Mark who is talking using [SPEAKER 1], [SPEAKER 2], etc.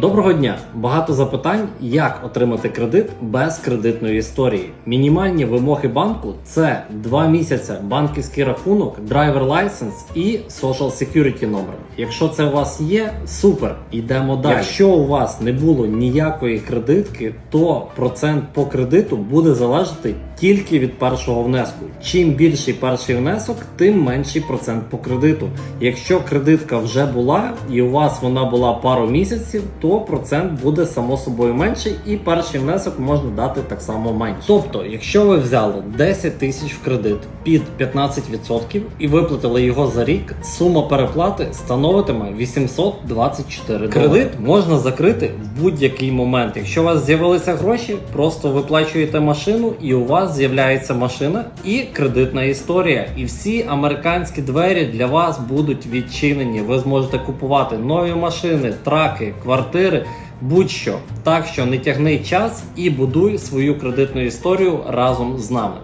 [SPEAKER 1] Доброго дня! Багато запитань, як отримати кредит без кредитної історії. Мінімальні вимоги банку це 2 місяці банківський рахунок, драйвер лайсенс і social security номер. Якщо це у вас є, супер, йдемо далі. Якщо у вас не було ніякої кредитки, то процент по кредиту буде залежати тільки від першого внеску. Чим більший перший внесок, тим менший процент по кредиту. Якщо кредитка вже була і у вас вона була пару місяців, то процент буде само собою менший, і перший внесок можна дати так само менше. Тобто, якщо ви взяли 10 тисяч в кредит під 15% і виплатили його за рік, сума переплати становитиме 824 долари. Кредит можна закрити в будь-який момент. Якщо у вас з'явилися гроші, просто виплачуєте машину, і у вас з'являється машина і кредитна історія. І всі американські двері для вас будуть відчинені. Ви зможете купувати нові машини, траки, квартири. Будь-що так, що не тягни час і будуй свою кредитну історію разом з нами.